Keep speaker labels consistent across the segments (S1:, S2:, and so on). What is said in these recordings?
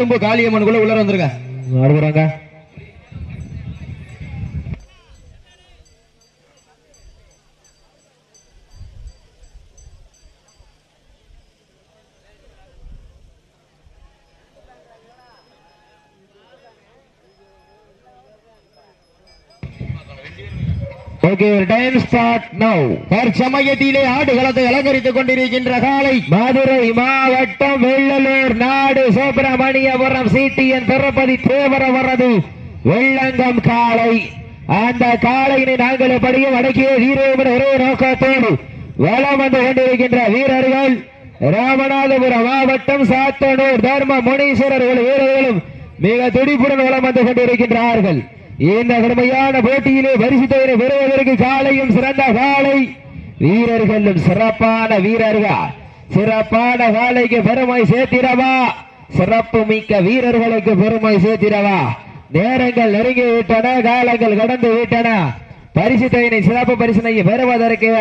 S1: தும்பு காளியம்மனுக்குள்ள உள்ள வந்துருங்க.
S2: வருகிறாங்க ஓகே டைம் ஸ்டார்ட் நவ்
S1: தற்சமயத்திலே ஆடுகளத்தை அலங்கரித்துக் கொண்டிருக்கின்ற காலை.
S2: மதுரை மாவட்டம் வெள்ளலூர் நாடு சுப்பிரமணியபுரம் சிடிஎன் திருப்பதி தேவரவரது வெள்ளங்கம் காளை. அந்த காளையினை நாங்கள் எப்படியும் அடக்கிய வீரோம் ஒரே நோக்கத்தோடு வளம் வந்து கொண்டிருக்கின்ற வீரர்கள் ராமநாதபுரம் மாவட்டம் சாத்தனூர் தர்ம முனீஸ்வரர்கள் வீரர்களும் மிக துடிப்புடன் வளம் வந்து கொண்டிருக்கின்றார்கள். இந்த கடுமையான போட்டியிலே பரிசுத்தவரை பெறுவதற்கு காலையும் சிறந்த காலை வீரர்களும் சிறப்பான வீரர்கள். சிறப்பான காலைக்கு பெருமை சேர்த்திடவா? சிறப்பு மிக்க வீரர்களுக்கு பெருமை சேர்த்திடவா? நேரங்கள் நெருங்கி விட்டன காலங்கள் கடந்து விட்டன பரிசுத்தையினை சிறப்பு பரிசனை பெறுவதற்கு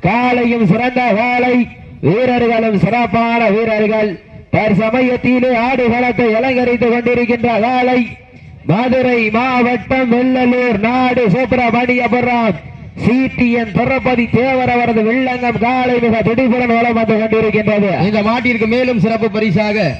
S2: காலையும் சிறந்த காலை. வீரர்களும் சிறப்பான வீரர்கள். தற்சமயத்திலே ஆடுகளத்தை அலங்கரித்துக் கொண்டிருக்கின்ற காலை. மதுரை மாவட்டம் வெள்ளலூர் நாடு சுப்பிரமணியபுரம் சிடிஎன் திருப்பதி தேவர் அவரது வெள்ளங்கம் காலை மிக துடிப்புடன் வளம் வந்து கொண்டிருக்கின்றது.
S1: இந்த மாட்டிற்கு மேலும் சிறப்பு பரிசாக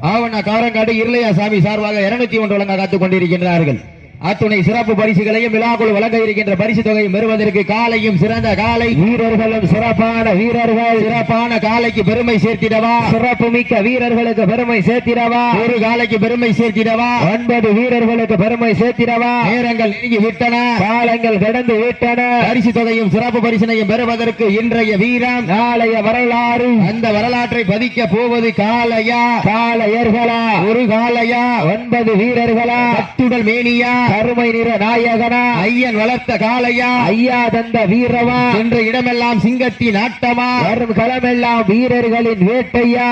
S1: ஆவண காரங்காடு இருளையா சாமி சார்பாக இருநூத்தி ஒன்று வழங்க காத்துக் கொண்டிருக்கின்றார்கள். அத்துணை சிறப்பு பரிசுகளையும் விழாக்குள் வழங்க இருக்கின்ற பரிசு தொகையும் பெறுவதற்கு காலையும் சிறந்த காலை.
S2: வீரர்களும் சிறப்பான வீரர்கள்.
S1: சிறப்பான காலைக்கு பெருமை சேர்த்திடவா?
S2: சிறப்பு மிக்க வீரர்களுக்கு பெருமை சேர்த்திடவா?
S1: ஒரு காலைக்கு பெருமை சேர்த்திடவா?
S2: ஒன்பது வீரர்களுக்கு பெருமை சேர்த்திடவா?
S1: நேரங்கள் நெருங்கி விட்டன.
S2: காலங்கள் கடந்து விட்டன.
S1: பரிசு தொகையும் சிறப்பு பரிசினையும் பெறுவதற்கு இன்றைய வீரம்.
S2: நாளைய வரலாறு.
S1: அந்த வரலாற்றை பதிக்க போவது காலையா?
S2: காலையர்களா?
S1: ஒரு காலையா?
S2: ஒன்பது வீரர்களா?
S1: கட்டுடல் மேனியா?
S2: கருமை நிற நாயகனா.
S1: ஐயன் வளர்த்த காலையா
S2: ஐயா தந்த வீரவா.
S1: என்ற இடமெல்லாம் சிங்கத்தின் ஆட்டமா
S2: வரும் களமெல்லாம் வீரர்களின் வேட்டையா.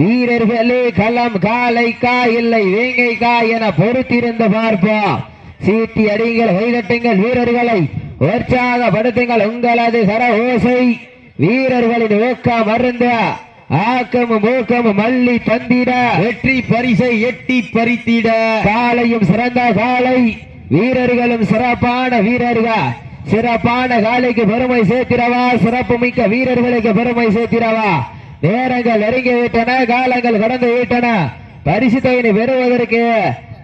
S2: வீரர்களே களம் காலைக்கா இல்லை வேங்கைக்கா என பொறுத்திருந்து பார்ப்போம் சீட்டி அடிங்கள் கைதட்டுங்கள் வீரர்களை. உற்சாகப்படுத்துங்கள் உங்களது கர ஓசை வீரர்களின் ஊக்கம் அருந்த ஆக்கம் மூக்கம் மல்லி தந்திட.
S1: வெற்றி பரிசை எட்டி பறித்திட.
S2: காலையும் சிறந்த காலை வீரர்களும் சிறப்பான வீரர்கள். சிறப்பான காலைக்கு பெருமை சேர்த்திடவா சிறப்பு மிக்க வீரர்களுக்கு பெருமை சேர்த்திடவா நேரங்கள் நெருங்கி விட்டன காலங்கள் கடந்து விட்டன. பரிசு தொகையினை பெறுவதற்கு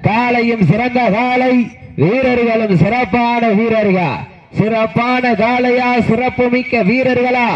S2: காலையும் சிறந்த காலை வீரர்களும் சிறப்பான வீரர்கள். சிறப்பான காலையா சிறப்பு மிக்க வீரர்களா?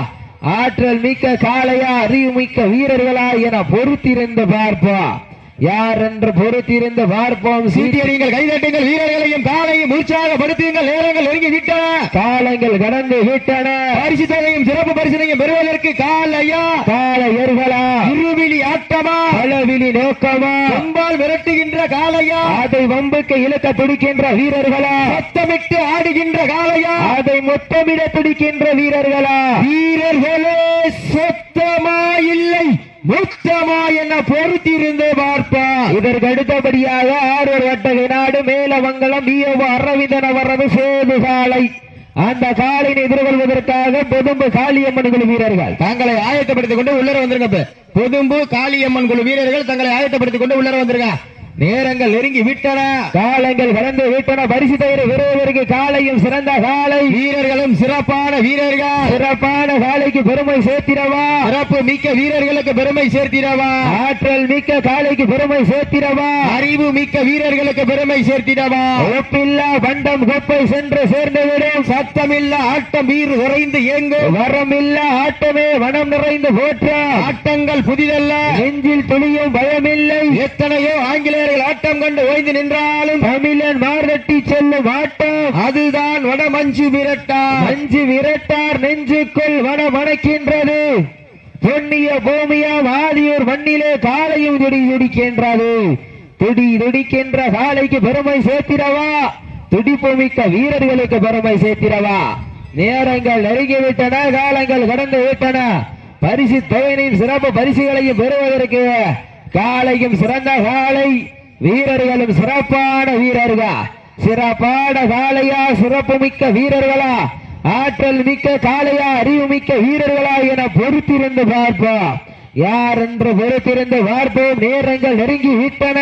S2: ஆற்றல் மிக்க காளையா அறிவு மிக்க வீரர்களா என பொறுத்திருந்து பார்ப்போம். யார் என்று பொறுத்திருந்து பார்ப்போம்.
S1: சீட்டி
S2: சீட்டி
S1: அடிங்கள் கைதட்டுங்கள் வீரர்களையும் காலையும் உற்சாகப்படுத்துங்கள் நேரங்கள் நெருங்கி விட்டன.
S2: காலங்கள் கடந்து விட்டன.
S1: பரிசு தொகையும் சிறப்பு பரிசினையும் பெறுவதற்கு காலையா?
S2: காளையர்களா
S1: இருவிழி ஆட்டமா?
S2: பலவிழி நோக்கமா?
S1: கொம்பால் விரட்டுகின்ற காலையா?
S2: அதை வம்புக்கு இழுக்க துடிக்கின்ற வீரர்களா?
S1: சத்தமிட்டு ஆடுகின்ற காலையா?
S2: அதை மொத்தமிட துடிக்கின்ற வீரர்களா?
S1: வீரர்களே சொத்தமா இல்லை. முத்தமா என்ன பொறுத்திருந்து பார்ப்பா
S2: இதற்கு அடுத்தபடியாக ஆரூர் வட்ட விநாடு மேலமங்கலம் பிஓ அரவிந்தன் அவரது சேது சாலை. அந்த சாலையை எதிர்கொள்வதற்காக பொதும்பு காளியம்மன் குழு வீரர்கள்.
S1: தங்களை ஆயத்தப்படுத்திக் கொண்டு உள்ளர வந்திருங்க பொதும்பு காளியம்மன் குழு வீரர்கள் தங்களை ஆயத்தப்படுத்திக் கொண்டு உள்ளர வந்திருங்க. நேரங்கள் நெருங்கி விட்டன.
S2: காலங்கள் கடந்து விட்டன. பரிசு தவிர விருதுவதற்கு காலையும் சிறந்த காலை.
S1: வீரர்களும் சிறப்பான வீரர்கள்.
S2: சிறப்பான காலைக்கு பெருமை சேர்த்திடவா?
S1: சிறப்பு மிக்க வீரர்களுக்கு பெருமை சேர்த்திடவா?
S2: ஆற்றல் மிக்க காலைக்கு பெருமை சேர்த்திடவா?
S1: அறிவு மிக்க வீரர்களுக்கு பெருமை சேர்த்திடவா?
S2: ஒப்பில்லா பண்டம் கொப்பை சென்று சேர்ந்துவிடும்.
S1: சத்தமில்லா ஆட்டம் வீர் குறைந்து இயங்கும்
S2: வரமில்லா ஆட்டமே வனம் நிறைந்து போற்ற.
S1: ஆட்டங்கள் புதிதல்ல.
S2: நெஞ்சில் துளியும் பயமில்லை.
S1: எத்தனையோ ஆங்கிலேயர்கள் ஆட்டம் கண்டு ஓய்ந்து நின்றாலும்
S2: தமிழன் மார்தட்டி செல்லும் ஆட்டம்
S1: அதுதான் வடமஞ்சு விரட்டா.
S2: மஞ்சு விரட்டார் நெஞ்சுக்குள் வனம் மணக்கின்றது பொன்னிய பூமியாம் ஆதியூர் மண்ணிலே காலையும் துடி துடிக்கின்றது. துடி துடிக்கின்ற காலைக்கு பெருமை சேர்த்திடவா? துடிப்புமிக்க வீரர்களுக்கு பெருமை சேர்த்திடவா? நேரங்கள் நெருங்கிவிட்டன காலங்கள் கடந்து விட்டன. பரிசு தொகையினின் சிறப்பு பரிசுகளையும் பெறுவதற்கு காலையும் சிறந்த காலை வீரர்களும் சிறப்பான வீரர்கள்? சிறப்பான காளையா சிறப்பு மிக்க வீரர்களா? ஆற்றல் மிக்க காளையா அறிவு மிக்க வீரர்களா என பொறுத்திருந்து பார்ப்போம். யார் என்று பொறுத்திருந்து பார்ப்போம். நேரங்கள் நெருங்கி விட்டன.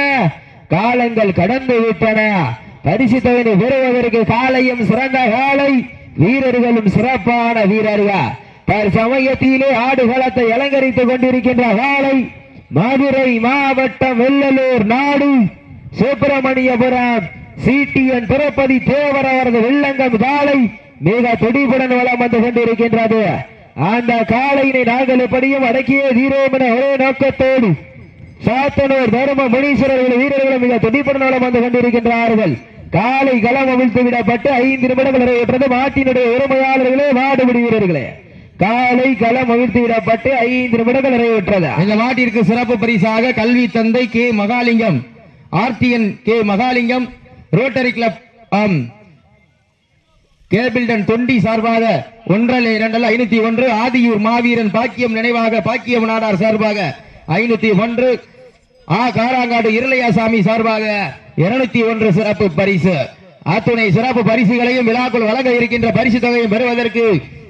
S2: காலங்கள் கடந்து விட்டன. பரிசு தொகையை பெறுவதற்கு காலையும் சிறந்த காலை வீரர்களும் சிறப்பான வீரர்கள்? தற்சமயத்திலே ஆடுகளத்தை அலங்கரித்துக் கொண்டிருக்கின்ற காலை மதுரை மாவட்டம் வெள்ளலூர் நாடு சுப்பிரமணியபுரம் சிடிஎன் திரௌபதி தேவர் அவரது வெள்ளங்கம் காலை மிக துடிப்புடன் வளம் வந்து கொண்டிருக்கின்றது. அந்த காலையினை நாங்கள் எப்படியும் அடக்கியே தீரோம் என ஒரே நோக்கத்தோடு சாத்தனூர் தர்ம முனீஸ்வரர்கள் வீரர்களும் மிக துடிப்புடன் வளம் வந்து கொண்டிருக்கின்றார்கள். காலை களம் அவிழ்த்து விடப்பட்டு ஐந்து நிமிடங்கள் நிறைவேற்றது. மாட்டினுடைய உரிமையாளர்களே வாடுபடி வீரர்களே. காலை களம் அவிழ்த்து விடப்பட்டு ஐந்து நிமிடங்கள் நிறைவேற்றது.
S1: இந்த மாட்டிற்கு சிறப்பு பரிசாக கல்வி தந்தை K Mahalingam RTN K Mahalingam rotary club ஆம் கேபிள்டன் தொண்டி சார்பாக ஒன்றரை இரண்டல்ல ஐநூத்தி ஒன்று ஆதியூர் மாவீரன் பாக்கியம் நினைவாக பாக்கியம் நாடார் சார்பாக ஐநூத்தி ஒன்று ஆ காராங்காடு இருளையாசாமி சார்பாக இருநூத்தி ஒன்று சிறப்பு பரிசு. அத்துணை சிறப்பு பரிசுகளையும் விழாக்குள் வழங்க இருக்கின்ற பரிசு தொகையும் பெறுவதற்கு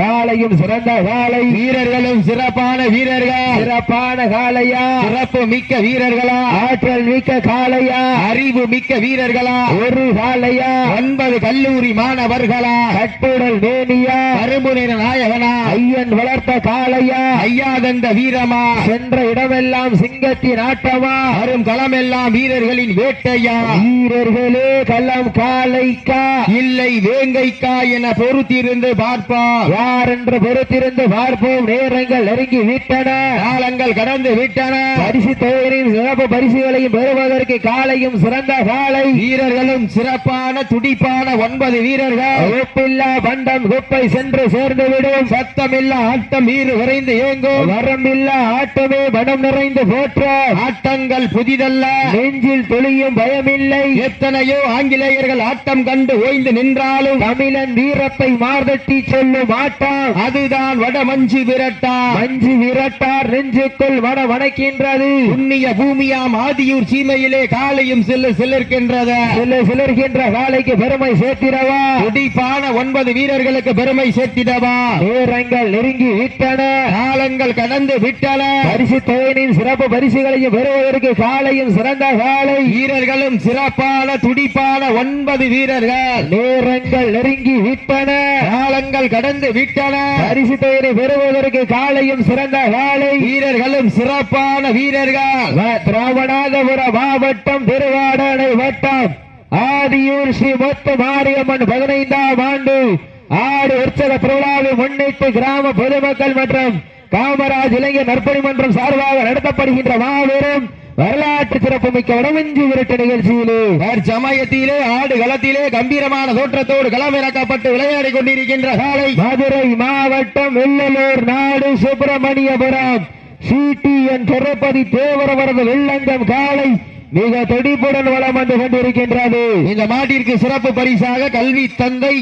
S2: காலையும் சிறந்த காலை
S1: வீரர்களும் சிறப்பான வீரர்கள்.
S2: சிறப்பான காலையா
S1: சிறப்பு மிக்க வீரர்களா.
S2: ஆற்றல் மிக்க காலையா
S1: அறிவு மிக்க வீரர்களா.
S2: ஒரு காலையா
S1: ஒன்பது கல்லூரி மாணவர்களா.
S2: கட்டுடல் மேனியா.
S1: கரும்பு நிற நாயகனா.
S2: ஐயன் வளர்த்த காலையா
S1: ஐயாதந்த வீரமா.
S2: சென்ற இடமெல்லாம் சிங்கத்தின் ஆட்டமா.
S1: வரும் களமெல்லாம் வீரர்களின் வேட்டையா.
S2: வீரர்களே களம் காலைக்கா
S1: இல்லை வேங்கைக்கா என பொறுத்திருந்து பார்ப்போம்
S2: யார் என்று பொறுத்திருந்து பார்ப்போம் நேரங்கள் நெருங்கி விட்டன.
S1: காலங்கள் கடந்து விட்டன.
S2: பரிசு தொகையின் சிறப்பு பரிசுகளையும் பெறுவதற்கு காலையும் சிறந்த காலை.
S1: வீரர்களும் சிறப்பான துடிப்பான ஒன்பது வீரர்கள்.
S2: ஒப்பில்லா பண்டம் குப்பை சென்று சேர்ந்து விடும்.
S1: சத்தமில்லா ஆட்டம் வீறு விரைந்து இயங்கும்.
S2: வரம்பில்லா ஆட்டமே படம் நிறைந்து போற்ற.
S1: ஆட்டங்கள் புதிதல்ல.
S2: நெஞ்சில் துளியும் பயமில்லை.
S1: எத்தனையோ ஆங்கிலேயர்கள் ஆட்டம் கண்டு ஓய்ந்து நின்றாலும்
S2: தமிழன் வீரத்தை மார்தட்டி சொல்லும் ஆட்டம்
S1: அதுதான் வட மஞ்சு விரட்டா
S2: மஞ்சு விரட்டார் நெஞ்சுக்குள் வட வணக்கின்றது.
S1: புண்ணிய பூமியாம் ஆதியூர் சீமையிலே காலையும் சில்லு சிலிர்க்கின்றது.
S2: சில சிலர்கின்ற காலைக்கு பெருமை சேர்த்திடவா?
S1: துடிப்பான ஒன்பது வீரர்களுக்கு பெருமை சேர்த்திடவா?
S2: நேரங்கள் நெருங்கி விட்டன.
S1: காலங்கள் கடந்து விட்டன.
S2: பரிசு தொகையினின் சிறப்பு பரிசுகளையும் பெறுவதற்கு காலையும் சிறந்த காலை
S1: வீரர்களும் சிறப்பான துடிப்பான ஒன்பது வீரர்கள்.
S2: நேரங்கள் நெருங்கி விட்டன.
S1: காலங்கள் கடந்து விட்டன
S2: பரிசு தொகையினை பெறுவதற்கு காலையும் சிறந்த காலை
S1: வீரர்களும் சிறப்பான வீரர்கள்.
S2: வ- திராவணாதபுர மாவட்டம் திருவாடனை வட்டம். ஆதியூர் ஸ்ரீ மொத்த மாரியம்மன் பதினைந்தாம் ஆண்டு ஆடு உற்சவ திருவிழாவை முன்னிட்டு கிராம பொதுமக்கள் மற்றும் காமராஜ் இளைஞர் நற்பணி மன்றம் சார்பாக நடத்தப்படுகின்ற மாபெரும் வரலாற்று சிறப்புமிக்க வடமஞ்சி விரட்டு நிகழ்ச்சியிலே
S1: சமயத்திலே ஆடு களத்திலே கம்பீரமான தோற்றத்தோடு களமிறக்கப்பட்டு விளையாடி கொண்டிருக்கின்ற காலை.
S2: மதுரை மாவட்டம் வெள்ளலூர் நாடு சுப்பிரமணியபுரம். சிடிஎன் திருப்பதி தேவரவரது வெள்ளங்கம் காலை மிக துடிப்புடன் வளம் வந்து கொண்டிருக்கின்றது.
S1: இந்த மாட்டிற்கு சிறப்பு பரிசாக கல்வி தந்தை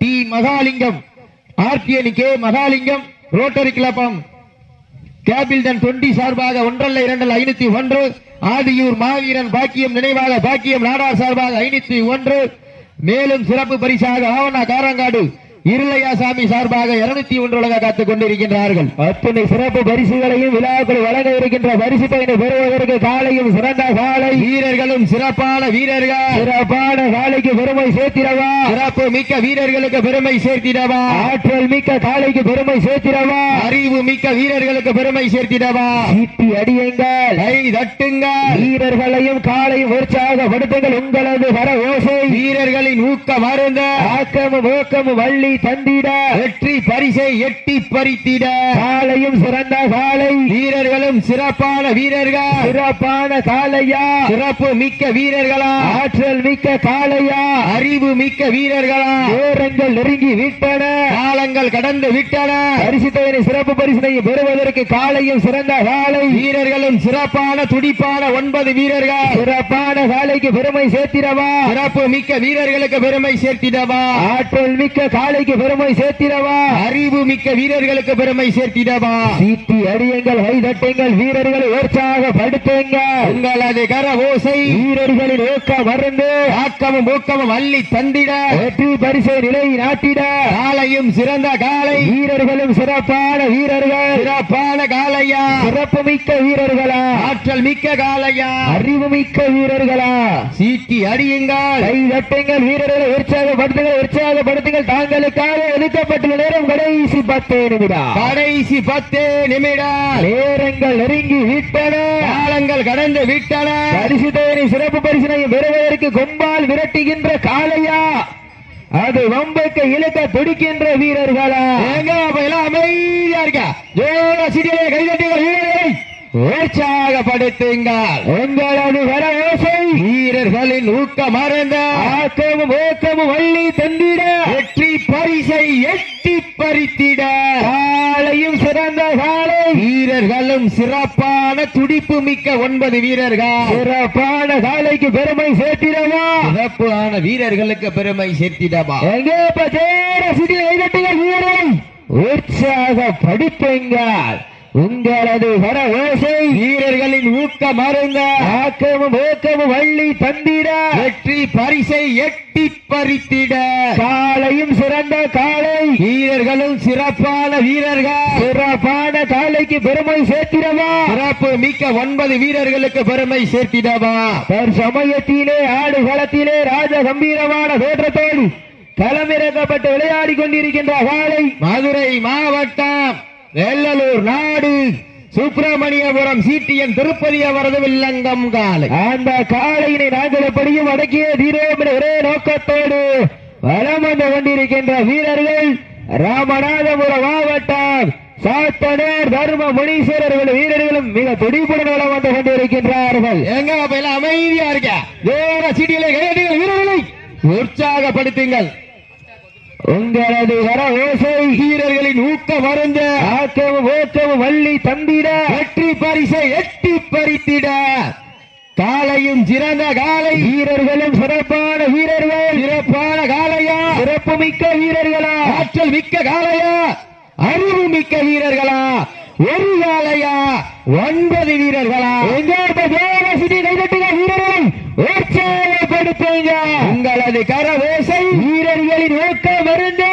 S1: T Mahalingam RTN K Mahalingam rotary கிளப்பம் கேபிள்டன் தொண்டி சார்பாக ஒன்றல்ல இரண்டல் ஐநூத்தி ஒன்று. ஆதியூர் மாவீரன் பாக்கியம் நினைவாக பாக்கியம் நாடார் சார்பாக ஐநூத்தி ஒன்று. மேலும் சிறப்பு பரிசாக ஆவணா காரங்காடு இருளையாசாமி சார்பாக இருநூத்தி ஒன்று உலக காத்துக் கொண்டிருக்கின்றார்கள்.
S2: அத்தனை சிறப்பு பரிசுகளையும் விழாக்கள் வழங்க இருக்கின்ற பரிசு பயனை பெறுவதற்கு காலையும் சிறந்த காலை.
S1: வீரர்களும் சிறப்பான வீரர்கள்.
S2: சிறப்பான காலைக்கு பெருமை சேர்த்திடவா?
S1: சிறப்பு மிக்க வீரர்களுக்கு பெருமை சேர்த்திடவா?
S2: ஆற்றல் மிக்க காலைக்கு பெருமை சேர்த்திடவா?
S1: அறிவு மிக்க வீரர்களுக்கு பெருமை சேர்த்திடவா?
S2: சீட்டி அடியுங்கள்.
S1: கை தட்டுங்கள்.
S2: வீரர்களையும் காலையும் உற்சாகப்படுத்துங்கள் உங்களது வர ஓசை
S1: வீரர்களின் ஊக்க மருந்த
S2: ஆக்கமும் ஊக்கமும் வள்ளி தந்திட.
S1: வெற்றி பரிசை எட்டி பறித்திட.
S2: காலையும் சிறந்த காலை
S1: வீரர்களும் சிறப்பான வீரர்கள்.
S2: சிறப்பான காலையா
S1: சிறப்பு மிக்க வீரர்களா.
S2: ஆற்றல் மிக்க காலையா
S1: அறிவு மிக்க வீரர்களா.
S2: நேரங்கள் நெருங்கி விட்டன.
S1: காலங்கள் கடந்து விட்டன.
S2: பரிசு தொகையை சிறப்பு பரிசினை பெறுவதற்கு காலையும் சிறந்த காலை
S1: வீரர்களும் சிறப்பான துடிப்பான ஒன்பது வீரர்கள்.
S2: சிறப்பான காலைக்கு பெருமை சேர்த்திடவா.
S1: சிறப்பு மிக்க வீரர்களுக்கு பெருமை சேர்த்திடவா.
S2: ஆற்றல் மிக்க காலைக்கு காலைக்கு பெருமை சேர்த்திடவா?
S1: அறிவு மிக்க வீரர்களுக்கு பெருமை சேர்த்திடவா?
S2: சீட்டி அடியுங்கள் கைதட்டுங்கள் வீரர்களை உற்சாகப்படுத்துங்கள்
S1: உங்களது கர ஓசை
S2: வீரர்களின் ஊக்க மருந்து
S1: ஆக்கமும் ஊக்கமும் அள்ளி தந்திட.
S2: வெற்றி பரிசை நிலை நாட்டிட.
S1: காலையும் சிறந்த காலை.
S2: வீரர்களும் சிறப்பான வீரர்கள்.
S1: சிறப்பான காலையா?
S2: சிறப்பு மிக்க வீரர்களா?
S1: ஆற்றல் மிக்க காலையா?
S2: அறிவு மிக்க வீரர்களா?
S1: சீட்டி அடியுங்கள்.
S2: கை தட்டுங்கள் வீரர்களை உற்சாகப்படுத்துங்கள் உற்சாகப்படுத்துங்கள். தாங்களுக்காக ஒதுக்கப்பட்டுள்ள நேரம் கடைசி பத்து நிமிடம்.
S1: கடைசி பத்து நிமிடம்.
S2: நேரங்கள் நெருங்கி விட்டன.
S1: காலங்கள் கடந்து விட்டன.
S2: பரிசு தேவை சிறப்பு பரிசினை பெறுவதற்கு கொம்பால் விரட்டுகின்ற காளையா. அது வம்புக்கு இழுக்க துடிக்கின்ற வீரர்களா.
S1: எங்க அமைதியா இருக்கா. ஜோர சிடியிலே கைதட்டுங்கள் வீரர்களை. உற்சாகப்படுத்துங்கள்
S2: உங்களது வர ஓசை
S1: வீரர்களின் ஊக்கம் மறந்த
S2: ஆக்கமும் ஊக்கமும் வள்ளி தந்திட
S1: வெற்றி பரிசை எட்டி பறித்திட.
S2: காலையும் சிறந்த காலை.
S1: வீரர்களும் சிறப்பான துடிப்பு மிக்க ஒன்பது வீரர்கள்.
S2: சிறப்பான காலைக்கு பெருமை சேர்த்திடவா?
S1: சிறப்பான வீரர்களுக்கு பெருமை சேர்த்திடவா?
S2: எங்கே பச்சேர கைதட்டுங்கள் வீரரை உற்சாகப்படுத்துங்கள். உங்களது வர ஓசை
S1: வீரர்களின் ஊக்கம் மருந்த.
S2: ஆக்கமும் ஊக்கமும் வள்ளி தந்திட.
S1: வெற்றி பரிசை எட்டி பறித்திட.
S2: காலையும் சிறந்த காலை.
S1: வீரர்களும் சிறப்பான வீரர்கள்.
S2: சிறப்பான காலைக்கு பெருமை சேர்த்திடவா.
S1: சிறப்பு மிக்க ஒன்பது வீரர்களுக்கு பெருமை சேர்த்திடவா.
S2: தற்சமயத்திலே ஆடு களத்திலே ராஜ கம்பீரமான தோற்றத்தோடு களமிறக்கப்பட்டு விளையாடி கொண்டிருக்கின்ற காலை
S1: மதுரை மாவட்டம் வெள்ளலூர் நாடு. சுப்பிரமணியபுரம் சீட்டியன் திருப்பதி அவரது வில்லங்கம் காலை.
S2: அந்த காளையினை நாங்கள் எப்படியும் அடக்கிய தீரோம் ஒரே நோக்கத்தோடு வலம் வந்து கொண்டிருக்கின்ற வீரர்கள் ராமநாதபுரம் மாவட்டம் சாத்தனர் தர்ம முனீஸ்வரர்கள் வீரர்களும் மிக துடிப்புடன் வலம் வந்து கொண்டிருக்கின்றார்கள்.
S1: எங்க அப்ப எல்லாம் அமைதியா இருக்க? ஜோர சீட்டியிலே கையெழுத்துங்கள் வீரர்களை. உற்சாகப்படுத்துங்கள்.
S2: உங்களது வர ஓசை
S1: வீரர்களின் ஊக்க மருந்த
S2: காக்கவும் ஓக்கவும் வள்ளி தம்பிட
S1: வெற்றி பரிசை எட்டி பறித்திட. காலையும் சிறந்த காலை
S2: வீரர்களும் சிறப்பான வீரர்கள்.
S1: சிறப்பான காலையா
S2: சிறப்பு மிக்க வீரர்களா.
S1: ஆற்றல் மிக்க காலையா அறிவு மிக்க வீரர்களா. ஒரு காலையா ஒன்பது வீரர்களா.
S2: எங்கேற்ப தேவசிட்டி வீரர்கள். உற்சாகப்படுத்துங்க.
S1: உங்களது கரவேசை
S2: வீரர்களின் ஊக்க மருந்து.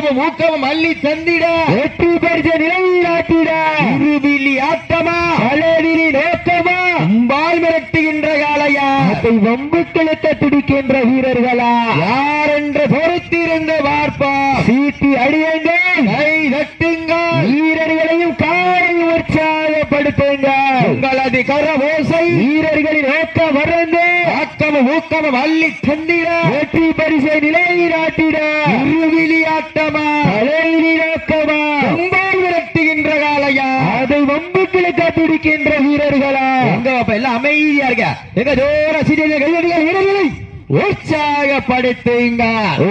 S1: ஆக்கமும் ஊக்கமும் அள்ளி தந்திட.
S2: வெற்றி பரிசு நிலைநாட்டிட
S1: இருபில்லி ஆட்டமா?
S2: பலவிரி நோக்கமா
S1: அம்பால் மிரட்டுகின்ற காலையா
S2: அதை வம்புக்களுக்க துடிக்கின்ற வீரர்களா?
S1: யார் என்று பொறுத்திருந்து பார்ப்பா?
S2: சீட்டி அடியுங்கள்
S1: கை தட்டுங்கள்
S2: வீரர்களையும் காலை உற்சாகப்படுத்துங்க.
S1: உங்களது கரவோசை
S2: வீரர்களின் நோக்க மருந்து
S1: ஆக்கமும் ஊக்கமும் அள்ளி தந்திட
S2: வெற்றி பரிசை நிலைநாட்டிட.
S1: இருவிழி ஆட்டமா.
S2: பலவிரி நோக்கமா
S1: அம்பால் மிரட்டுகின்ற காலையா
S2: அதை வம்புக்களுக்க துடிக்கின்ற வீரர்களா.
S1: எங்க அப்ப எல்லாம் அமைதியா இருக்க. எங்க ஜோர சிறிய கையடிகள் வீரர்களை உற்சாகப்படுத்துங்க.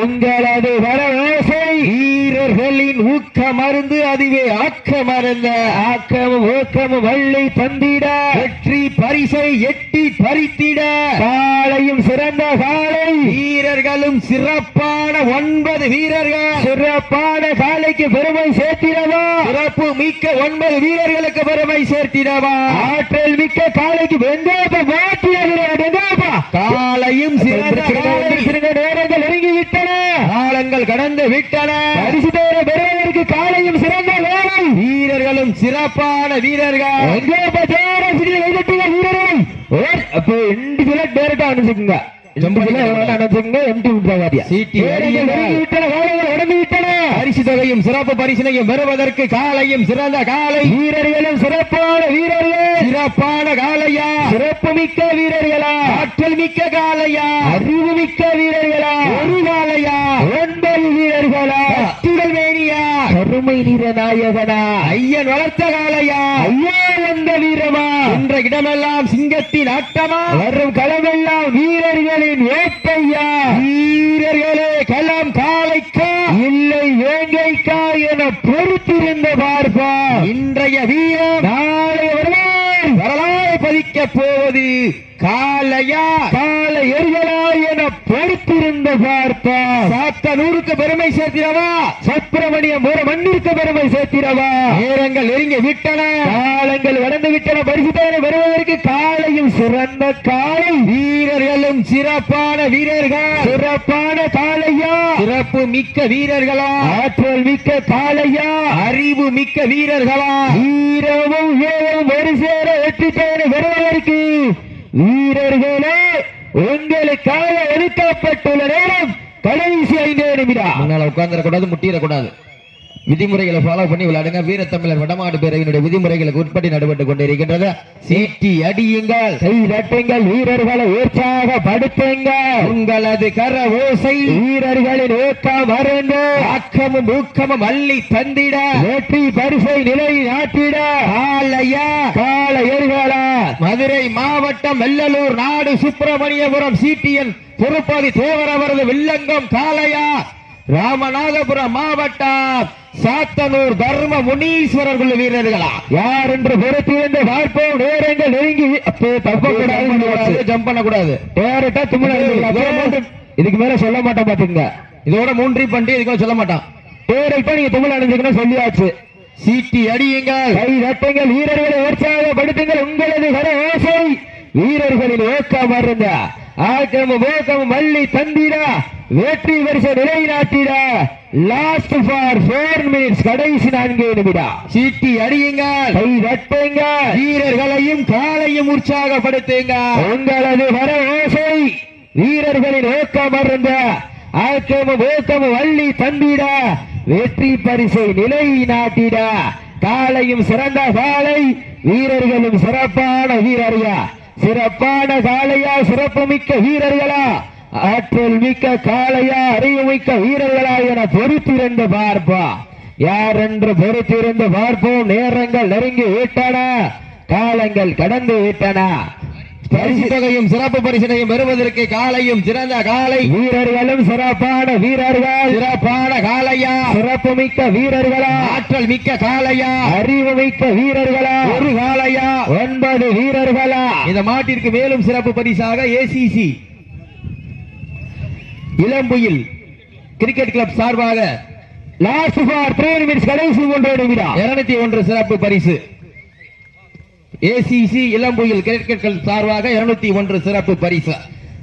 S2: உங்களது வர ஓசை
S1: வீரர்களின் ஊக்க மருந்து அதுவே ஆக்க மருந்து
S2: ஆக்கமும் ஊக்கமும் வள்ளி தந்திட.
S1: வெற்றி பரிசை எட்டி பறித்திட.
S2: காலையும் சிறந்த காலை
S1: வீரர்களும் சிறப்பான ஒன்பது வீரர்கள்.
S2: சிறப்பான காலைக்கு பெருமை சேர்த்திடவா.
S1: சிறப்பு மிக்க ஒன்பது வீரர்களுக்கு பெருமை சேர்த்திடவா.
S2: ஆற்றல் மிக்க காலைக்கு வெங்காப்பா மாற்றியா
S1: காலையும் சிறந்த.
S2: நேரங்கள் நெருங்கி விட்டன
S1: காலங்கள் கடந்து விட்டன.
S2: பரிசு தேர பெறுவதற்கு காலையும் சிறந்த
S1: வீரர்களும் சிறப்பான வீரர்கள்.
S2: அப்போ சில டேரக்டா அனுப்பிச்சுக்குங்க. எண்டு சில அனுப்பிச்சுங்க எம்டி விட்டுறாங்க
S1: சீட்டி
S2: உடம்பு
S1: தொகையும் சிறப்பு பரிசினையும் பெறுவதற்கு காலையும் சிறந்த காலை.
S2: வீரர்களும் சிறப்பான வீரர்கள்.
S1: சிறப்பான காலையா?
S2: சிறப்பு மிக்க வீரர்களா?
S1: ஆற்றல் மிக்க காலையா?
S2: அறிவு மிக்க வீரர்களா?
S1: ஒரு காலையா?
S2: ஒன்பது வீரர்களா?
S1: அத்துடல் மேனியா?
S2: கருமை நிற நாயகனா?
S1: ஐயன் வளர்த்த காலையா?
S2: ஐயா வந்த வீரமா?
S1: என்ற இடமெல்லாம் சிங்கத்தின் ஆட்டமா?
S2: வரும் களமெல்லாம் வீரர்களின் வேட்டையா?
S1: வீரர்களே களம் காலைக்கா
S2: இல்லை வேங்கைக்கா என பொறுத்திருந்த பார்ப்பா
S1: இன்றைய வீரம்
S2: நாளை
S1: பதிக்க போவது காலையா
S2: கால எரிகளா என பொறுத்திருந்து பார்த்தார்
S1: சாத்தனூருக்கு பெருமை சேர்த்திடவா?
S2: சுப்பிரமணியம் ஒரு மண்ணிற்கு பெருமை சேர்த்திடவா.
S1: நேரங்கள் நெருங்கி விட்டன.
S2: காலங்கள் கடந்து விட்டன. பரிசுத்தான வருவதற்கு காலையும் சிறந்த காலை
S1: வீரர்களும் சிறப்பான வீரர்கள்.
S2: சிறப்பான காலையா
S1: சிறப்பு மிக்க வீரர்களா?
S2: ஆற்றல் மிக்க காலையா
S1: அறிவு மிக்க வீரர்களா?
S2: வீரமும் வீரமும் ஒரு சேர வெற்றி பெற வீரர்களே உங்களுக்காக ஒதுக்கப்பட்டுள்ள நேரம் கடைசி ஐந்தே நிமிடம்.
S1: உட்கார்ந்து உட்கார்ந்துடக்கூடாது முட்டிடக்கூடாது. விதிமுறைகளை ஃபாலோ பண்ணி விளையாடுங்க. வீரத்தமிழர் வடமாடு பேரவையினுடைய விதிமுறைகளுக்கு உட்பட்டு நடைபெற்றுக் கொண்டிருக்கின்றது. சீட்டி அடியுங்கள்.
S2: கை தட்டுங்கள் வீரர்களை உற்சாகப்படுத்துங்கள்
S1: உங்களது கர ஓசை.
S2: வீரர்களின் ஊக்கம் அருந்து
S1: ஆக்கமும் ஊக்கமும் அள்ளி தந்திட.
S2: வெற்றி பரிசை நிலை நாட்டிட.
S1: ஆலையா
S2: கால எரிகளா
S1: மதுரை மாவட்டம் வெள்ளலூர் நாடு சுப்பிரமணியபுரம் சீட்டியன் திருப்பதி தேவர் அவரது வில்லங்கம் காளையா. ராமநாதபுரம் மாவட்டம். சாத்தனூர் தர்ம முனீஸ்வரர் குழு வீரர்களா?
S2: யார் என்று பொறுத்திருந்து பார்ப்போம். நேரங்கள் நெருங்கி தப்பக்கூடாது
S1: ஜம்ப் பண்ணக்கூடாது.
S2: டேரக்டா தும்மல் இதுக்கு மேல சொல்ல மாட்டோம் பாத்துங்க
S1: இதோட மூன்றி பண்ணி இதுக்கு சொல்ல மாட்டான்
S2: டேரக்டா நீங்க தும்மல் அணிஞ்சுக்கணும் சொல்லியாச்சு.
S1: சீட்டி அடியுங்கள்.
S2: கை தட்டுங்கள் வீரர்களை உற்சாகப்படுத்துங்கள். உங்களது கர ஓசை வீரர்களின் ஊக்கம் அருந்த ஆக்கமும் ஊக்கமும் மல்லி தந்திட வெற்றி வரிசை நிலைநாட்டிட லாஸ்ட் ஃபார் ஃபோர் மினிட்ஸ் கடைசி நான்கு நிமிடம்
S1: சீட்டி அடியுங்கள்.
S2: கை தட்டுங்கள்.
S1: வீரர்களையும் காலையும் உற்சாகப்படுத்துங்க.
S2: உங்களது வர ஓசை வீரர்களின் ஊக்கம் அருந்த ஆக்கமும் ஊக்கமும் வள்ளி தந்திட வெற்றி பரிசை நிலை நாட்டிட காலையும் சிறந்த காலை வீரர்களும் சிறப்பான வீரர்களா. சிறப்பான காளையா சிறப்பு மிக்க வீரர்களா ஆற்றல் மிக்க காளையா அறிவு மிக்க வீரர்களா என பொறுத்திருந்து பார்ப்பா. யார் என்று பொறுத்திருந்து பார்ப்போம்? நேரங்கள் நெருங்கி விட்டன காலங்கள் கடந்து விட்டன.
S1: பரிசு தொகையும் சிறப்பு பரிசினையும் பெறுவதற்கு காலையும் சிறந்த காலை.
S2: வீரர்களும் சிறப்பான வீரர்கள்.
S1: சிறப்பான காளையா
S2: சிறப்பு மிக்க வீரர்களா?
S1: ஆற்றல் மிக்க காளையா
S2: அறிவு மிக்க வீரர்களா?
S1: ஒரு காளையா
S2: ஒன்பது வீரர்களா?
S1: இந்த மாட்டிற்கு மேலும் சிறப்பு பரிசாக ஏசிசி இளம்புயில் கிரிக்கெட் கிளப் சார்பாக
S2: லாஸ்ட் ஃபார் த்ரீ நிமிட்ஸ் கடைசி ஒன்று நிமிடம்
S1: இருநூத்தி ஒன்று சிறப்பு பரிசு. ஏசிசி இளம்புயில் கிரிக்கெட் சார்பாக இருநூத்தி ஒன்று சிறப்பு பரிசு.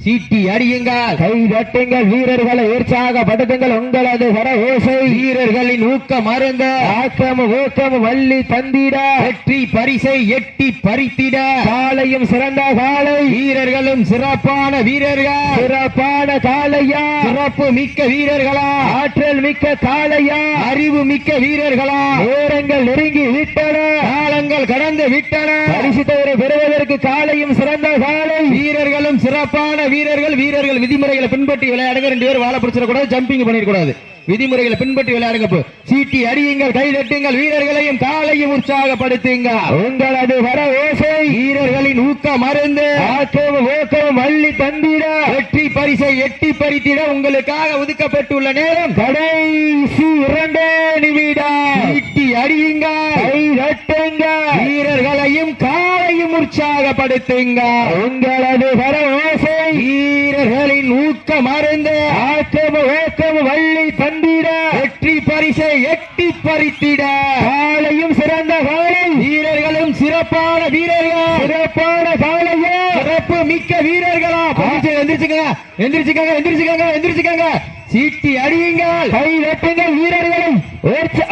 S1: சீட்டி அடியுங்கள்.
S2: கை தட்டுங்கள் வீரர்களை உற்சாகப்படுத்துங்கள் உங்களது வர ஓசை.
S1: வீரர்களின் ஊக்கம் அருந்த.
S2: ஆக்கம் ஊக்கம் வள்ளி தந்திட.
S1: வெற்றி பரிசை எட்டி பறித்திட.
S2: காலையும் சிறந்த காலை
S1: வீரர்களும் சிறப்பான வீரர்கள்.
S2: சிறப்பான காளையா
S1: சிறப்பு மிக்க வீரர்களா.
S2: ஆற்றல் மிக்க காளையா
S1: அறிவு மிக்க வீரர்களா.
S2: நேரங்கள் நெருங்கி விட்டன.
S1: காலங்கள் கடந்து விட்டன.
S2: பரிசு பெறுவதற்கு காலையும் சிறந்த காலை
S1: வீரர்களும் சிறப்பான வீரர்கள் வீரர்கள் விதிமுறைகளை பின்பற்றி விளையாடுங்க. ரெண்டு பேரும் வாழ பிடிச்சிடக்கூடாது ஜம்பிங் பண்ணிடக்கூடாது விதிமுறைகளை பின்பற்றி விளையாடுங்க. சீட்டி அடியுங்கள் கை தட்டுங்கள் வீரர்களையும் காலையும் உற்சாகப்படுத்துங்க
S2: உங்களது வர ஓசை
S1: வீரர்களின் ஊக்கம் அருந்து
S2: ஆக்கம் ஊக்கம் வள்ளி தந்திட.
S1: வெற்றி பரிசை எட்டி பறித்திட உங்களுக்காக ஒதுக்கப்பட்டுள்ள நேரம்.
S2: கடைசி இரண்டே நிமிடம்.
S1: சீட்டி அடியுங்கள்.
S2: கை தட்டுங்க
S1: வீரர்களையும் காலையும் உற்சாகப்படுத்துங்க
S2: உங்களது வர ஓசை
S1: வீரர்களின் ஊக்கம் அருந்து
S2: ஆக்கம் ஊக்கம் வள்ளி தந்திட.
S1: வெற்றி பரிசை எட்டி பறித்திட.
S2: காலையும் சிறந்த காலை.
S1: வீரர்களும் சிறப்பான வீரர்கள்.
S2: சிறப்பான காலையா.
S1: சிறப்பு மிக்க வீரர்களா. பரிசு எந்திரிச்சுக்கங்க எந்திரிச்சுக்கங்க எந்திரிச்சுக்கங்க எந்திரிச்சுக்கங்க. சீட்டி அடியுங்கள்.
S2: கை தட்டுங்கள் வீரர்களை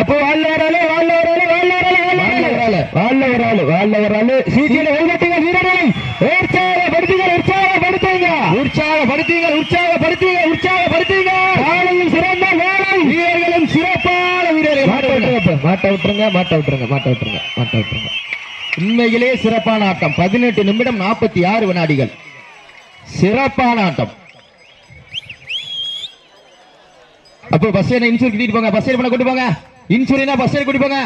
S2: அப்போ வாழ்ல ஒரு ஆளு வாழ்ல ஒரு ஆளு வாழ்ல ஒரு ஆளு வாழ்ல ஒரு ஆளு வாழ்ல ஒரு ஆளு சீட்டில கை தட்டுங்கள் வீரர்களை உற்சாகப்படுத்துங்கள் உற்சாகப்படுத்துங்க.
S1: உற்சாகப்படுத்துங்க உற்சாகப்படுத்துங்க உற்சாகப்படுத்துங்க
S2: காலையும் சிறந்த காலை
S1: வீரர்களும் சிறப்பான
S2: மாட்ட
S1: வீரர்கள்
S2: விட்டுருங்க. மாட்ட விட்டுருங்க மாட்ட விட்டுருங்க மாட்ட விட்டுருங்க மாட்ட விட்டுருங்க.
S1: உண்மையிலே சிறப்பான ஆட்டம். பதினெட்டு நிமிடம் நாற்பத்தி ஆறு வினாடிகள். சிறப்பான ஆட்டம். அப்போ பஸ் இன்சூர் கூட்டிட்டு போங்க. பஸ் பண்ண கூட்டி போங்க. இன்சூரினா பஸ் கூட்டி போங்க.